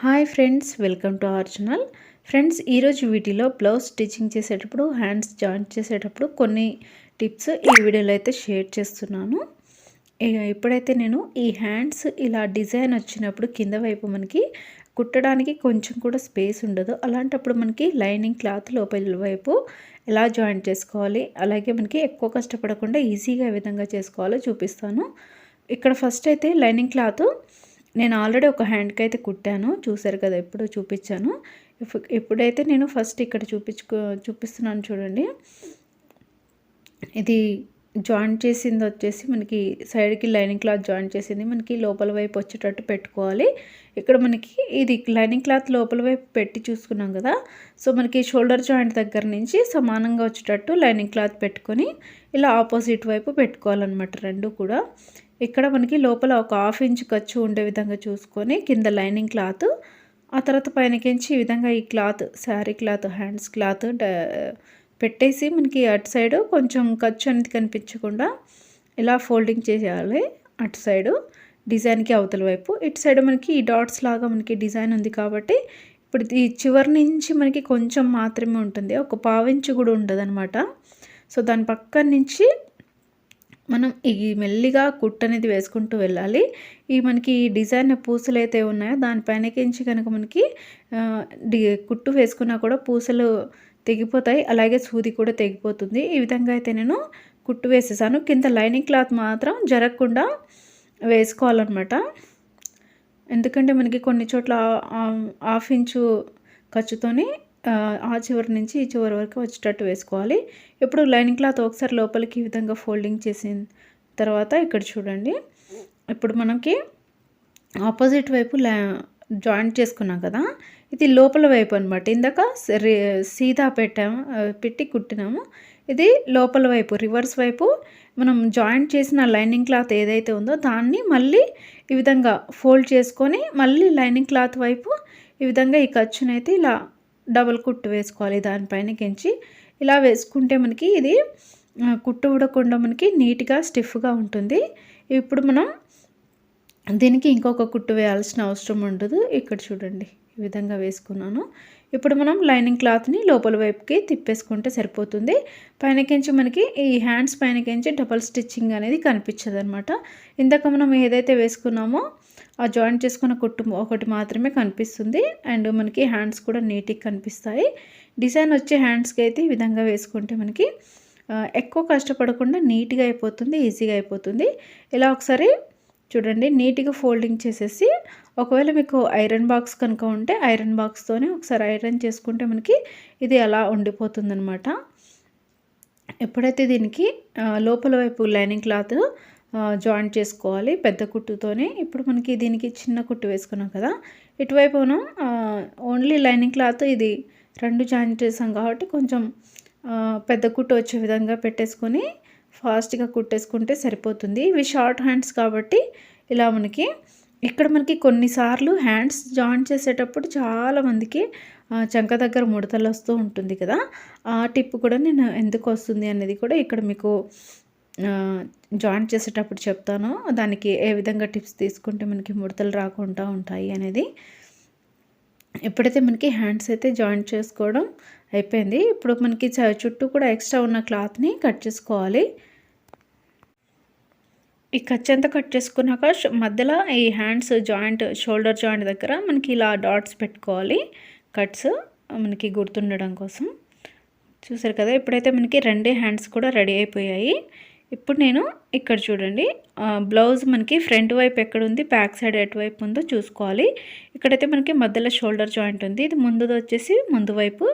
Hi friends welcome to our channel. Friends ఈరోజు వీటిలో blouse stitching చేసేటప్పుడు హ్యాండ్స్ జాయింట్ చేసేటప్పుడు కొన్ని టిప్స్ ఈ వీడియోలో అయితే షేర్ చేస్తున్నాను. ఇక ఇప్పుడైతే నేను ఈ హ్యాండ్స్ ఇలా డిజైన్ వచ్చినప్పుడు కింద వైపు మనకి కుట్టడానికి కొంచెం కూడా స్పేస్ ఉండదు. అలాంటప్పుడు మనకి లైనింగ్ క్లాత్ లోపల వైపు ఎలా జాయింట్ చేసుకోవాలి అలాగే మనకి ఎక్కువ కష్టపడకుండా ఈజీగా ఏ విధంగా చేసుకోవాలో చూపిస్తాను. ఇక్కడ ఫస్ట్ అయితే లైనింగ్ క్లాత్ నేను ఆల్రెడీ ఒక హ్యాండ్కి అయితే కుట్టాను. చూసారు కదా ఎప్పుడో చూపించాను. ఎప్పుడైతే నేను ఫస్ట్ ఇక్కడ చూపించుకో చూపిస్తున్నాను చూడండి. ఇది జాయింట్ చేసింది వచ్చేసి మనకి సైడ్కి లైనింగ్ క్లాత్ జాయింట్ చేసింది. మనకి లోపల వైపు వచ్చేటట్టు పెట్టుకోవాలి. ఇక్కడ మనకి ఇది లైనింగ్ క్లాత్ లోపల వైపు పెట్టి చూసుకున్నాం కదా. సో మనకి షోల్డర్ జాయింట్ దగ్గర నుంచి సమానంగా వచ్చేటట్టు లైనింగ్ క్లాత్ పెట్టుకొని ఇలా ఆపోజిట్ వైపు పెట్టుకోవాలన్నమాట రెండు కూడా. ఇక్కడ మనకి లోపల ఒక హాఫ్ ఇంచ్ ఖర్చు ఉండే విధంగా చూసుకొని కింద లైనింగ్ క్లాత్ ఆ తర్వాత పైనకించి ఈ విధంగా ఈ cloth sari cloth hands cloth పెట్టేసి మనకి అటు సైడు కొంచెం ఖర్చు అనేది కనిపించకుండా ఇలా ఫోల్డింగ్ చేసేయాలి. అటు సైడు డిజైన్కి అవతల వైపు. ఇటు సైడ్ మనకి ఈ డాట్స్ లాగా మనకి డిజైన్ ఉంది కాబట్టి ఇప్పుడు ఈ చివరి నుంచి మనకి కొంచెం మాత్రమే ఉంటుంది. ఒక పావించి కూడా ఉండదు సో దాని పక్క నుంచి మనం ఈ మెల్లిగా కుట్ అనేది వేసుకుంటూ వెళ్ళాలి. ఈ మనకి డిజైన్ పూసలు అయితే ఉన్నాయో దానిపైనకించి కనుక మనకి కుట్టు వేసుకున్నా కూడా పూసలు తెగిపోతాయి. అలాగే సూది కూడా తెగిపోతుంది. ఈ విధంగా అయితే నేను కుట్టు వేసేసాను. కింద లైనింగ్ క్లాత్ మాత్రం జరగకుండా వేసుకోవాలన్నమాట. ఎందుకంటే మనకి కొన్ని చోట్ల హాఫ్ ఇంచు ఖర్చుతోని ఆ చివరి నుంచి ఈ చివరి వరకు వచ్చేటట్టు వేసుకోవాలి. ఇప్పుడు లైనింగ్ క్లాత్ ఒకసారి లోపలికి ఈ విధంగా ఫోల్డింగ్ చేసిన తర్వాత ఇక్కడ చూడండి. ఇప్పుడు మనకి ఆపోజిట్ వైపు జాయింట్ చేసుకున్నాం కదా. ఇది లోపల వైపు అనమాట ఇందాక సీదా పెట్టాము పెట్టి కుట్టినాము. ఇది లోపల వైపు రివర్స్ వైపు మనం జాయింట్ చేసిన లైనింగ్ క్లాత్ ఏదైతే ఉందో దాన్ని మళ్ళీ ఈ విధంగా ఫోల్డ్ చేసుకొని మళ్ళీ లైనింగ్ క్లాత్ వైపు ఈ విధంగా ఈ ఖర్చునైతే ఇలా డబల్ కుట్టు వేసుకోవాలి. దానిపైన కించి ఇలా వేసుకుంటే మనకి ఇది కుట్టు ఊడకుండా మనకి నీట్గా స్టిఫ్గా ఉంటుంది. ఇప్పుడు మనం దీనికి ఇంకొక కుట్టు వేయాల్సిన అవసరం ఉండదు. ఇక్కడ చూడండి. ఈ విధంగా వేసుకున్నాను. ఇప్పుడు మనం లైనింగ్ క్లాత్ని లోపల వైపుకి తిప్పేసుకుంటే సరిపోతుంది. పైనకించి మనకి ఈ హ్యాండ్స్ పైనకించి డబల్ స్టిచ్చింగ్ అనేది కనిపించదు అనమాట ఇందాక మనం ఏదైతే వేసుకున్నామో ఆ జాయింట్ చేసుకున్న కుట్టు ఒకటి మాత్రమే కనిపిస్తుంది. అండ్ మనకి హ్యాండ్స్ కూడా నీట్గా కనిపిస్తాయి. డిజైన్ వచ్చే హ్యాండ్స్కి అయితే ఈ విధంగా వేసుకుంటే మనకి ఎక్కువ కష్టపడకుండా నీట్గా అయిపోతుంది ఈజీగా అయిపోతుంది. ఇలా ఒకసారి చూడండి నీట్గా ఫోల్డింగ్ చేసేసి ఒకవేళ మీకు ఐరన్ బాక్స్ కనుక ఉంటే ఐరన్ బాక్స్తోనే ఒకసారి ఐరన్ చేసుకుంటే మనకి ఇది అలా ఉండిపోతుందనమాట ఎప్పుడైతే దీనికి లోపల వైపు లైనింగ్ క్లాత్ జాయింట్ చేసుకోవాలి పెద్ద కుట్టుతోనే ఇప్పుడు మనకి దీనికి చిన్న కుట్టు వేసుకున్నాం కదా ఇటువైపు మనం ఓన్లీ లైనింగ్ క్లాత్ ఇది రెండు జాయింట్ చేసాం కాబట్టి కొంచెం పెద్ద కుట్టు వచ్చే విధంగా పెట్టేసుకొని ఫాస్ట్గా కుట్టేసుకుంటే సరిపోతుంది. ఇవి షార్ట్ హ్యాండ్స్ కాబట్టి ఇలా మనకి ఇక్కడ మనకి కొన్నిసార్లు హ్యాండ్స్ జాయిన్ చేసేటప్పుడు చాలామందికి చంక దగ్గర ముడతలు వస్తూ ఉంటుంది కదా. ఆ టిప్ కూడా నేను ఎందుకు వస్తుంది అనేది కూడా ఇక్కడ మీకు జాయింట్ చేసేటప్పుడు చెప్తాను. దానికి ఏ విధంగా టిప్స్ తీసుకుంటే మనకి ముడతలు రాకుండా ఉంటాయి అనేది. ఎప్పుడైతే మనకి హ్యాండ్స్ అయితే జాయింట్ చేసుకోవడం అయిపోయింది ఇప్పుడు మనకి చుట్టూ కూడా ఎక్స్ట్రా ఉన్న క్లాత్ని కట్ చేసుకోవాలి. ఈ ఖర్చు అంతా కట్ చేసుకున్నాక మధ్యలో ఈ హ్యాండ్స్ జాయింట్ షోల్డర్ జాయింట్ దగ్గర మనకి ఇలా డాట్స్ పెట్టుకోవాలి. కట్స్ మనకి గుర్తుండడం కోసం. చూసారు కదా ఇప్పుడైతే మనకి రెండే హ్యాండ్స్ కూడా రెడీ అయిపోయాయి. ఇప్పుడు నేను ఇక్కడ చూడండి బ్లౌజ్ మనకి ఫ్రంట్ వైపు ఎక్కడ ఉంది బ్యాక్ సైడ్ ఎటువైపు ఉందో చూసుకోవాలి. ఇక్కడైతే మనకి మధ్యలో షోల్డర్ జాయింట్ ఉంది. ఇది ముందుది వచ్చేసి ముందు వైపు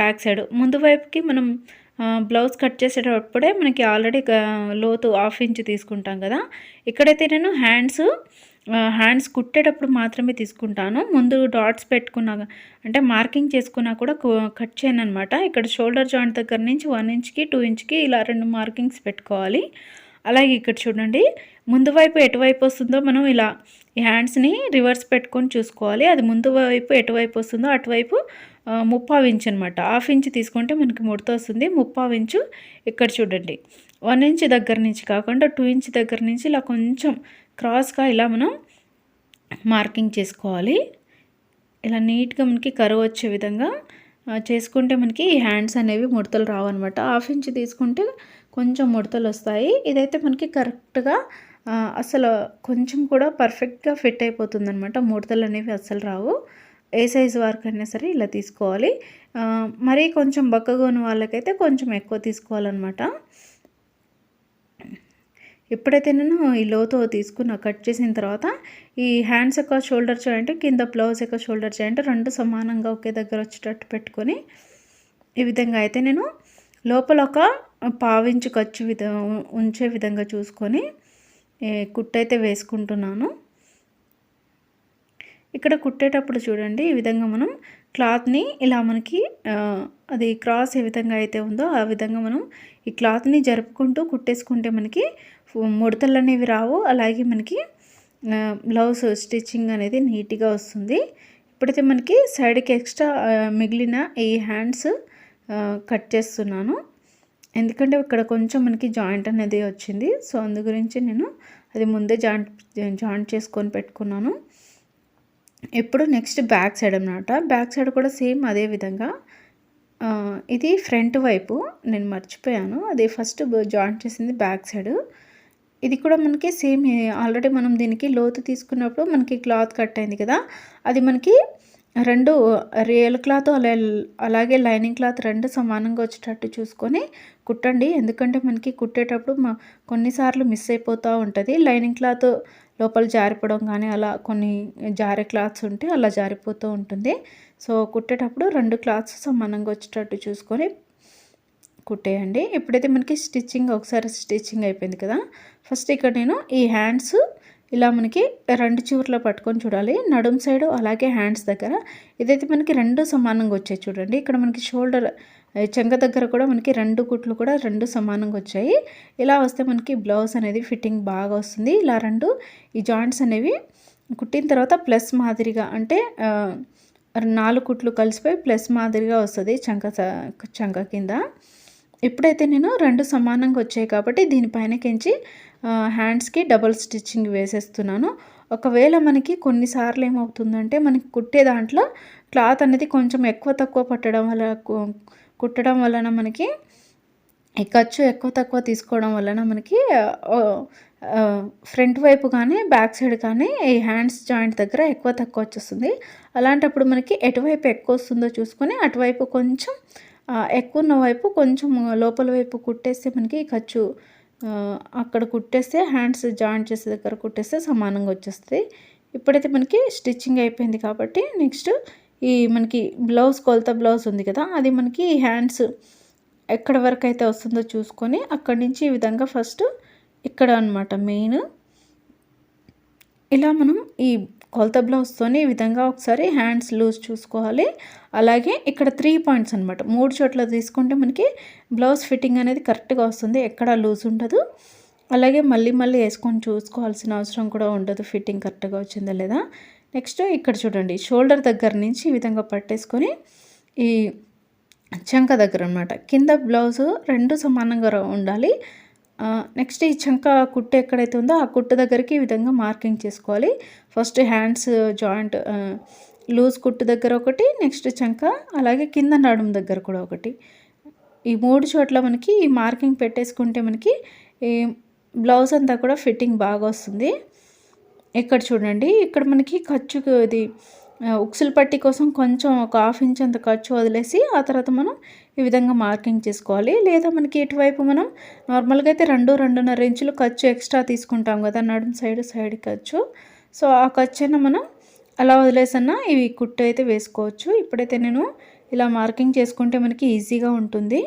బ్యాక్ సైడ్. ముందు వైపుకి మనం బ్లౌజ్ కట్ చేసేటప్పుడే మనకి ఆల్రెడీ లోతు హాఫ్ ఇంచ్ తీసుకుంటాం కదా. ఇక్కడైతే నేను హ్యాండ్స్ హ్యాండ్స్ కుట్టేటప్పుడు మాత్రమే తీసుకుంటాను. ముందు డాట్స్ పెట్టుకున్నా అంటే మార్కింగ్ చేసుకున్నా కూడా కట్ చేయను అనమాట ఇక్కడ షోల్డర్ జాయింట్ దగ్గర నుంచి వన్ ఇంచ్కి టూ ఇంచ్కి ఇలా రెండు మార్కింగ్స్ పెట్టుకోవాలి. అలాగే ఇక్కడ చూడండి ముందు వైపు ఎటువైపు వస్తుందో మనం ఇలా ఈ హ్యాండ్స్ని రివర్స్ పెట్టుకొని చూసుకోవాలి. అది ముందు వైపు ఎటువైపు వస్తుందో అటువైపు ముప్పావు ఇంచ్ అనమాట హాఫ్ ఇంచ్ తీసుకుంటే మనకి ముడత వస్తుంది. ముప్పావు ఇంచు ఇక్కడ చూడండి. వన్ ఇంచ్ దగ్గర నుంచి కాకుండా టూ ఇంచ్ దగ్గర నుంచి ఇలా కొంచెం క్రాస్గా ఇలా మనం మార్కింగ్ చేసుకోవాలి. ఇలా నీట్గా మనకి కరువు వచ్చే విధంగా చేసుకుంటే మనకి ఈ హ్యాండ్స్ అనేవి ముడతలు రావన్నమాట. హాఫ్ ఇంచ్ తీసుకుంటే కొంచెం ముడతలు వస్తాయి ఇదైతే మనకి కరెక్ట్గా అసలు కొంచెం కూడా పర్ఫెక్ట్గా ఫిట్ అయిపోతుంది అనమాట ముడతలు అనేవి అస్సలు రావు. ఏ సైజు వరకు అయినా సరే ఇలా తీసుకోవాలి. మరీ కొంచెం బక్కగా ఉన్న వాళ్ళకైతే కొంచెం ఎక్కువ తీసుకోవాలన్నమాట ఎప్పుడైతే నేను ఈ లోతో తీసుకున్న కట్ చేసిన తర్వాత ఈ హ్యాండ్స్ యొక్క షోల్డర్ జాయింట్ కింద బ్లౌజ్ యొక్క షోల్డర్ జాయింట్ రెండు సమానంగా ఒకే దగ్గర వచ్చేటట్టు పెట్టుకొని ఈ విధంగా అయితే నేను లోపల ఒక పావించి ఖర్చు విధ ఉంచే విధంగా చూసుకొని కుట్టయితే వేసుకుంటున్నాను. ఇక్కడ కుట్టేటప్పుడు చూడండి ఈ విధంగా మనం క్లాత్ని ఇలా మనకి అది క్రాస్ ఏ విధంగా అయితే ఉందో ఆ విధంగా మనం ఈ క్లాత్ని జరుపుకుంటూ కుట్టేసుకుంటే మనకి ముడతలు అనేవి రావు. అలాగే మనకి బ్లౌజ్ స్టిచ్చింగ్ అనేది నీట్గా వస్తుంది. ఇప్పుడైతే మనకి సైడ్కి ఎక్స్ట్రా మిగిలిన ఈ హ్యాండ్స్ కట్ చేస్తున్నాను. ఎందుకంటే ఇక్కడ కొంచెం మనకి జాయింట్ అనేది వచ్చింది. సో అందు గురించి నేను అది ముందే జాయింట్ జాయింట్ చేసుకొని పెట్టుకున్నాను. ఇప్పుడు నెక్స్ట్ బ్యాక్ సైడ్ అనమాట బ్యాక్ సైడ్ కూడా సేమ్ అదే విధంగా. ఇది ఫ్రంట్ వైపు. నేను మర్చిపోయాను. అది ఫస్ట్ జాయింట్ చేసింది బ్యాక్ సైడ్. ఇది కూడా మనకి సేమ్ ఆల్రెడీ మనం దీనికి లోతు తీసుకున్నప్పుడు మనకి క్లాత్ కట్ అయింది కదా. అది మనకి రెండు రియల్ క్లాత్ అలా అలాగే లైనింగ్ క్లాత్ రెండు సమానంగా వచ్చేటట్టు చూసుకొని కుట్టండి. ఎందుకంటే మనకి కుట్టేటప్పుడు మా కొన్నిసార్లు మిస్ అయిపోతూ ఉంటుంది. లైనింగ్ క్లాత్ లోపల జారిపోవడం కానీ అలా కొన్ని జారే క్లాత్స్ ఉంటే అలా జారిపోతూ ఉంటుంది. సో కుట్టేటప్పుడు రెండు క్లాత్స్ సమానంగా వచ్చేటట్టు చూసుకొని కుట్టేయండి. ఇప్పుడైతే మనకి స్టిచ్చింగ్ ఒకసారి స్టిచ్చింగ్ అయిపోయింది కదా ఫస్ట్ ఇక్కడ నేను ఈ హ్యాండ్స్ ఇలా మనకి రెండు చివర్లో పట్టుకొని చూడాలి. నడుం సైడ్ అలాగే హ్యాండ్స్ దగ్గర. ఇదైతే మనకి రెండు సమానంగా వచ్చాయి చూడండి. ఇక్కడ మనకి షోల్డర్ చెంగ దగ్గర కూడా మనకి రెండు కుట్లు కూడా రెండు సమానంగా వచ్చాయి. ఇలా వస్తే మనకి బ్లౌజ్ అనేది ఫిట్టింగ్ బాగా వస్తుంది. ఇలా రెండు ఈ జాయింట్స్ అనేవి కుట్టిన తర్వాత ప్లస్ మాదిరిగా అంటే నాలుగు కుట్లు కలిసిపోయి ప్లస్ మాదిరిగా వస్తుంది చంక చంక కింద. ఇప్పుడైతే నేను రెండు సమానంగా వచ్చాయి కాబట్టి దీనిపైనకించి హ్యాండ్స్కి డబల్ స్టిచ్చింగ్ వేసేస్తున్నాను. ఒకవేళ మనకి కొన్నిసార్లు ఏమవుతుందంటే మనకి కుట్టే దాంట్లో క్లాత్ అనేది కొంచెం ఎక్కువ తక్కువ పట్టడం వల్ల కుట్టడం వలన మనకి ఈ ఖర్చు ఎక్కువ తక్కువ తీసుకోవడం వలన మనకి ఫ్రంట్ వైపు కానీ బ్యాక్ సైడ్ కానీ ఈ హ్యాండ్స్ జాయింట్ దగ్గర ఎక్కువ తక్కువ వచ్చేస్తుంది. అలాంటప్పుడు మనకి ఎటువైపు ఎక్కువ వస్తుందో చూసుకొని అటువైపు కొంచెం ఎక్కువ ఉన్న వైపు కొంచెం లోపల వైపు కుట్టేస్తే మనకి ఖర్చు అక్కడ కుట్టేస్తే హ్యాండ్స్ జాయింట్ చేసే దగ్గర కుట్టేస్తే సమానంగా వచ్చేస్తుంది. ఇప్పుడైతే మనకి స్టిచ్చింగ్ అయిపోయింది కాబట్టి నెక్స్ట్ ఈ మనకి బ్లౌజ్ కొలత బ్లౌజ్ ఉంది కదా అది మనకి హ్యాండ్స్ ఎక్కడ వరకు అయితే వస్తుందో చూసుకొని అక్కడి నుంచి ఈ విధంగా ఫస్ట్ ఇక్కడ అనమాట మెయిన్. ఇలా మనం ఈ కొలత బ్లౌజ్తోని ఈ విధంగా ఒకసారి హ్యాండ్స్ లూజ్ చూసుకోవాలి. అలాగే ఇక్కడ త్రీ పాయింట్స్ అనమాట మూడు చోట్ల తీసుకుంటే మనకి బ్లౌజ్ ఫిట్టింగ్ అనేది కరెక్ట్గా వస్తుంది. ఎక్కడ లూజ్ ఉండదు. అలాగే మళ్ళీ మళ్ళీ వేసుకొని చూసుకోవాల్సిన అవసరం కూడా ఉండదు. ఫిట్టింగ్ కరెక్ట్గా వచ్చిందా లేదా? నెక్స్ట్ ఇక్కడ చూడండి. షోల్డర్ దగ్గర నుంచి ఈ విధంగా పట్టేసుకొని ఈ చంక దగ్గర అనమాట కింద బ్లౌజు రెండు సమానంగా ఉండాలి. నెక్స్ట్ ఈ చంక కుట్టు ఎక్కడైతే ఉందో ఆ కుట్టు దగ్గరికి ఈ విధంగా మార్కింగ్ చేసుకోవాలి. ఫస్ట్ హ్యాండ్స్ జాయింట్ లూజ్ కుట్టు దగ్గర ఒకటి నెక్స్ట్ చంక అలాగే కింద నడుము దగ్గర కూడా ఒకటి. ఈ మూడు చోట్ల మనకి ఈ మార్కింగ్ పెట్టేసుకుంటే మనకి ఈ బ్లౌజ్ అంతా కూడా ఫిట్టింగ్ బాగా వస్తుంది. ఇక్కడ చూడండి ఇక్కడ మనకి ఖర్చుకు ఇది ఉక్సుల పట్టి కోసం కొంచెం ఒక హాఫ్ ఇంచ్ అంత ఖర్చు వదిలేసి ఆ తర్వాత మనం ఈ విధంగా మార్కింగ్ చేసుకోవాలి. లేదా మనకి ఇటువైపు మనం నార్మల్గా అయితే రెండు రెండున్నర ఇంచులు ఖర్చు ఎక్స్ట్రా తీసుకుంటాం కదా నడుము సైడ్ సైడ్ ఖర్చు. సో ఆ ఖర్చు అయినా మనం అలా వదిలేసన్నా ఇవి కుట్టు అయితే వేసుకోవచ్చు. ఇప్పుడైతే నేను ఇలా మార్కింగ్ చేసుకుంటే మనకి ఈజీగా ఉంటుంది.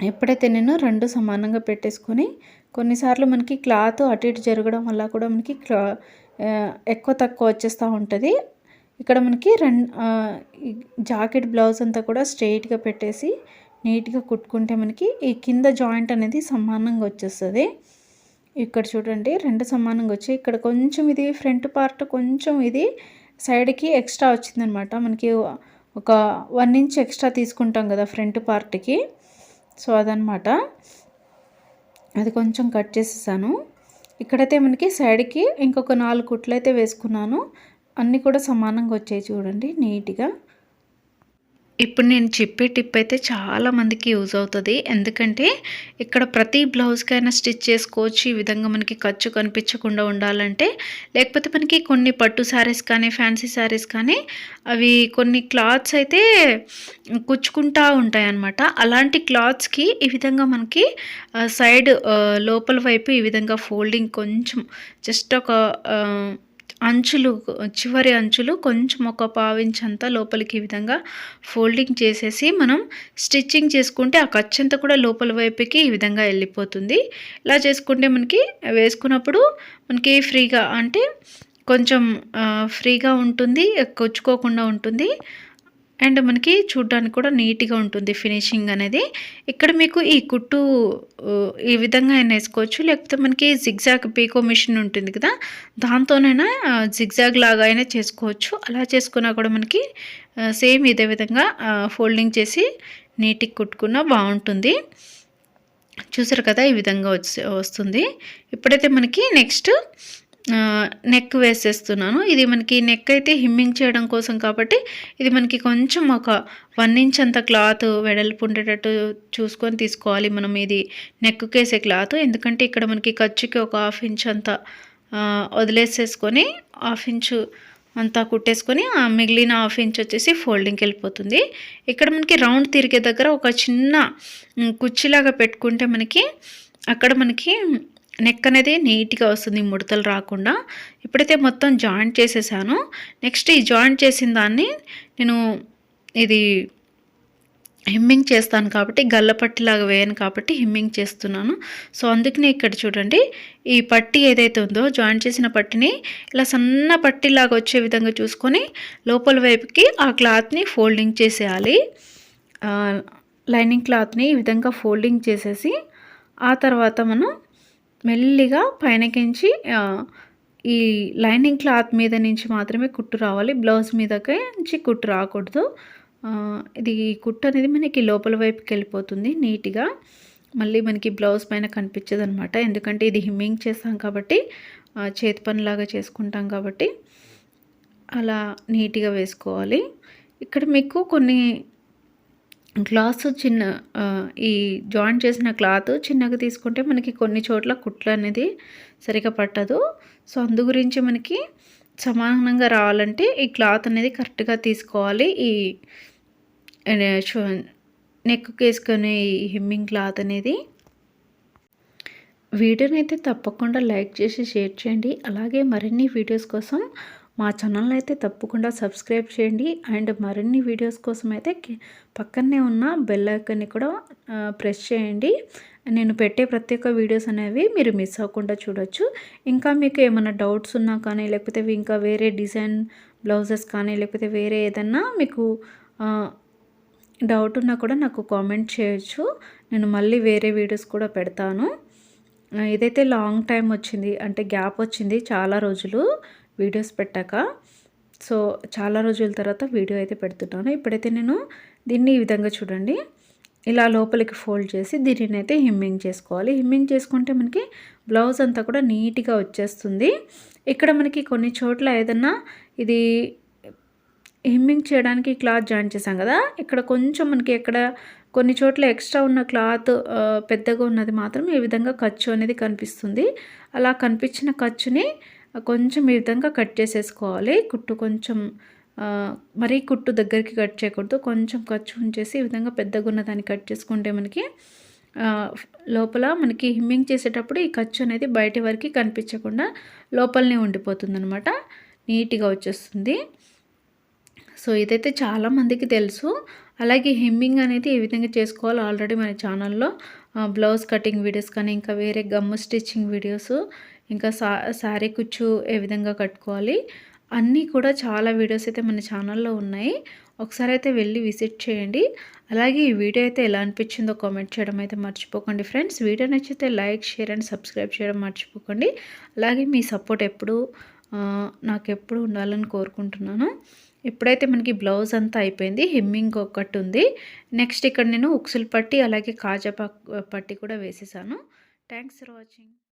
ఎప్పుడైతే నేను రెండు సమానంగా పెట్టేసుకొని కొన్నిసార్లు మనకి క్లాత్ అటు ఇటు జరగడం వల్ల కూడా మనకి ఎక్కువ తక్కువ వచ్చేస్తూ ఉంటుంది. ఇక్కడ మనకి రెండు జాకెట్ బ్లౌజ్ అంతా కూడా స్ట్రెయిట్గా పెట్టేసి నీట్గా కుట్టుకుంటే మనకి ఈ కింద జాయింట్ అనేది సమానంగా వచ్చేస్తుంది. ఇక్కడ చూడండి రెండు సమానంగా వచ్చి ఇక్కడ కొంచెం ఇది ఫ్రంట్ పార్ట్ కొంచెం ఇది సైడ్కి ఎక్స్ట్రా వచ్చిందనమాట. మనకి ఒక వన్ ఇంచ్ ఎక్స్ట్రా తీసుకుంటాం కదా ఫ్రంట్ పార్ట్కి. సో అదనమాట. అది కొంచెం కట్ చేసేసాను. ఇక్కడైతే మనకి సైడ్కి ఇంకొక నాలుగు కుట్లు అయితే వేసుకున్నాను. అన్నీ కూడా సమానంగా వచ్చాయి చూడండి నీట్గా. ఇప్పుడు నేను చెప్పే టిప్ అయితే చాలా మందికి యూజ్ అవుతుంది. ఎందుకంటే ఇక్కడ ప్రతి బ్లౌజ్కైనా స్టిచ్ చేసుకోవచ్చు ఈ విధంగా మనకి ఖర్చు కనిపించకుండా ఉండాలంటే. లేకపోతే మనకి కొన్ని పట్టు శారీస్ కానీ ఫ్యాన్సీ శారీస్ కానీ అవి కొన్ని క్లాత్స్ అయితే కుచ్చుకుంటా ఉంటాయి అన్నమాట అలాంటి క్లాత్స్కి ఈ విధంగా మనకి సైడ్ లోపల వైపు ఈ విధంగా ఫోల్డింగ్ కొంచెం జస్ట్ ఒక అంచులు చివరి అంచులు కొంచెం ఒక పావించంతా లోపలికి ఈ విధంగా ఫోల్డింగ్ చేసేసి మనం స్టిచ్చింగ్ చేసుకుంటే ఆ ఖర్చంతా కూడా లోపల వైపుకి ఈ విధంగా వెళ్ళిపోతుంది. ఇలా చేసుకుంటే మనకి వేసుకున్నప్పుడు మనకి ఫ్రీగా అంటే కొంచెం ఫ్రీగా ఉంటుంది కొచ్చుకోకుండా ఉంటుంది. అండ్ మనకి చూడ్డానికి కూడా నీట్గా ఉంటుంది ఫినిషింగ్ అనేది. ఇక్కడ మీకు ఈ కుట్టు ఈ విధంగా అయినా వేసుకోవచ్చు. లేకపోతే మనకి జిగ్జాగ్ పీకో మిషన్ ఉంటుంది కదా దాంతోనైనా జిగ్జాగ్ లాగా అయినా చేసుకోవచ్చు. అలా చేసుకున్నా కూడా మనకి సేమ్ ఇదే విధంగా ఫోల్డింగ్ చేసి నీట్గా కుట్టుకున్నా బాగుంటుంది. చూసారు కదా ఈ విధంగా వచ్చి వస్తుంది. ఇప్పుడైతే మనకి నెక్స్ట్ నెక్ వేసేస్తున్నాను. ఇది మనకి నెక్ అయితే హిమ్మింగ్ చేయడం కోసం కాబట్టి ఇది మనకి కొంచెం ఒక వన్ ఇంచ్ అంత క్లాత్ వెడల్పు ఉండేటట్టు చూసుకొని తీసుకోవాలి మనం. ఇది నెక్కు కేసే క్లాత్ ఎందుకంటే ఇక్కడ మనకి ఖర్చుకి ఒక హాఫ్ ఇంచ్ అంత వదిలేసేసుకొని హాఫ్ ఇంచు అంతా కుట్టేసుకొని ఆ మిగిలిన హాఫ్ ఇంచ్ వచ్చేసి ఫోల్డింగ్కి వెళ్ళిపోతుంది. ఇక్కడ మనకి రౌండ్ తిరిగే దగ్గర ఒక చిన్న కుర్చీలాగా పెట్టుకుంటే మనకి అక్కడ మనకి నెక్ అనేది నీట్గా వస్తుంది ముడతలు రాకుండా. ఇప్పుడైతే మొత్తం జాయింట్ చేసేసాను. నెక్స్ట్ ఈ జాయింట్ చేసిన దాన్ని నేను ఇది హిమ్మింగ్ చేస్తాను కాబట్టి గల్లపట్టిలాగా వేయను కాబట్టి హిమ్మింగ్ చేస్తున్నాను. సో అందుకనే ఇక్కడ చూడండి ఈ పట్టి ఏదైతే ఉందో జాయింట్ చేసిన పట్టిని ఇలా సన్న పట్టిలాగా వచ్చే విధంగా చూసుకొని లోపల వైపుకి ఆ క్లాత్ని ఫోల్డింగ్ చేసేయాలి. లైనింగ్ క్లాత్ని ఈ విధంగా ఫోల్డింగ్ చేసేసి ఆ తర్వాత మనం మెల్లిగా పైనకించి ఈ లైనింగ్ క్లాత్ మీద నుంచి మాత్రమే కుట్టు రావాలి. బ్లౌజ్ మీదకే నుంచి కుట్టు రాకూడదు. ఇది కుట్టు అనేది మనకి లోపల వైపుకి వెళ్ళిపోతుంది నీట్గా. మళ్ళీ మనకి బ్లౌజ్ పైన కనిపించదు అనమాట ఎందుకంటే ఇది హిమ్మింగ్ చేస్తాం కాబట్టి చేతి పనిలాగా చేసుకుంటాం కాబట్టి అలా నీట్గా వేసుకోవాలి. ఇక్కడ మీకు కొన్ని గ్లాసు చిన్న ఈ జాయింట్ చేసిన క్లాత్ చిన్నగా తీసుకుంటే మనకి కొన్ని చోట్ల కుట్లు అనేది సరిగా పట్టదు. సో అందు గురించి మనకి సమానంగా రావాలంటే ఈ క్లాత్ అనేది కరెక్ట్గా తీసుకోవాలి. ఈ నెక్కు వేసుకునే ఈ హెమ్మింగ్ క్లాత్ అనేది. వీడియోని అయితే తప్పకుండా లైక్ చేసి షేర్ చేయండి. అలాగే మరిన్ని వీడియోస్ కోసం మా ఛానల్ అయితే తప్పకుండా సబ్స్క్రైబ్ చేయండి. అండ్ మరిన్ని వీడియోస్ కోసం అయితే పక్కనే ఉన్న బెల్ ఐకన్ని కూడా ప్రెస్ చేయండి. నేను పెట్టే ప్రతి ఒక్క వీడియోస్ అనేవి మీరు మిస్ అవ్వకుండా చూడొచ్చు. ఇంకా మీకు ఏమైనా డౌట్స్ ఉన్నా కానీ లేకపోతే ఇంకా వేరే డిజైన్ బ్లౌజెస్ కానీ లేకపోతే వేరే ఏదన్నా మీకు డౌట్ ఉన్నా కూడా నాకు కామెంట్ చేయొచ్చు. నేను మళ్ళీ వేరే వీడియోస్ కూడా పెడతాను. ఇదైతే లాంగ్ టైం వచ్చింది అంటే గ్యాప్ వచ్చింది చాలా రోజులు. వీడియోస్ పెట్టాక. సో చాలా రోజుల తర్వాత వీడియో అయితే పెడుతున్నాను ఇప్పుడైతే నేను దీన్ని ఈ విధంగా చూడండి. ఇలా లోపలికి ఫోల్డ్ చేసి దీనిని అయితే హిమ్మింగ్ చేసుకోవాలి. హిమ్మింగ్ చేసుకుంటే మనకి బ్లౌజ్ అంతా కూడా నీట్గా వచ్చేస్తుంది. ఇక్కడ మనకి కొన్ని చోట్ల ఏదన్నా ఇది హిమ్మింగ్ చేయడానికి క్లాత్ జాయిన్ చేసాం కదా. ఇక్కడ కొంచెం మనకి ఎక్కడ కొన్ని చోట్ల ఎక్స్ట్రా ఉన్న క్లాత్ పెద్దగా ఉన్నది మాత్రం ఈ విధంగా ఖర్చు అనేది కనిపిస్తుంది. అలా కనిపించిన ఖర్చుని కొంచెం ఈ విధంగా కట్ చేసేసుకోవాలి. కుట్టు కొంచెం మరీ కుట్టు దగ్గరికి కట్ చేయకూడదు. కొంచెం ఖర్చు ఉంచేసి ఈ విధంగా పెద్దగా ఉన్న దాన్ని కట్ చేసుకుంటే మనకి లోపల మనకి హిమ్మింగ్ చేసేటప్పుడు ఈ ఖర్చు అనేది బయట వరకు కనిపించకుండా లోపలనే ఉండిపోతుంది అనమాట నీట్గా వచ్చేస్తుంది. సో ఇదైతే చాలామందికి తెలుసు. అలాగే హెమ్మింగ్ అనేది ఏ విధంగా చేసుకోవాలో. ఆల్రెడీ మన ఛానల్లో బ్లౌజ్ కటింగ్ వీడియోస్ కానీ ఇంకా వేరే గమ్ స్టిచ్చింగ్ వీడియోస్ ఇంకా సా శారీ కుచ్చు ఏ విధంగా కట్టుకోవాలి అన్నీ కూడా చాలా వీడియోస్ అయితే మన ఛానల్లో ఉన్నాయి. ఒకసారి అయితే వెళ్ళి విజిట్ చేయండి. అలాగే ఈ వీడియో అయితే ఎలా అనిపించిందో కామెంట్ చేయడం అయితే మర్చిపోకండి ఫ్రెండ్స్. వీడియో నచ్చితే లైక్ షేర్ అండ్ సబ్స్క్రైబ్ చేయడం మర్చిపోకండి. అలాగే మీ సపోర్ట్ ఎప్పుడు నాకు ఎప్పుడు ఉండాలని కోరుకుంటున్నాను. ఇప్పుడైతే మనకి బ్లౌజ్ అంతా అయిపోయింది హెమ్మింగ్ ఒకటి ఉంది నెక్స్ట్ ఇక్కడ నేను ఉక్సులు పట్టి అలాగే కాజా పట్టి కూడా వేసేసాను. Thanks for watching.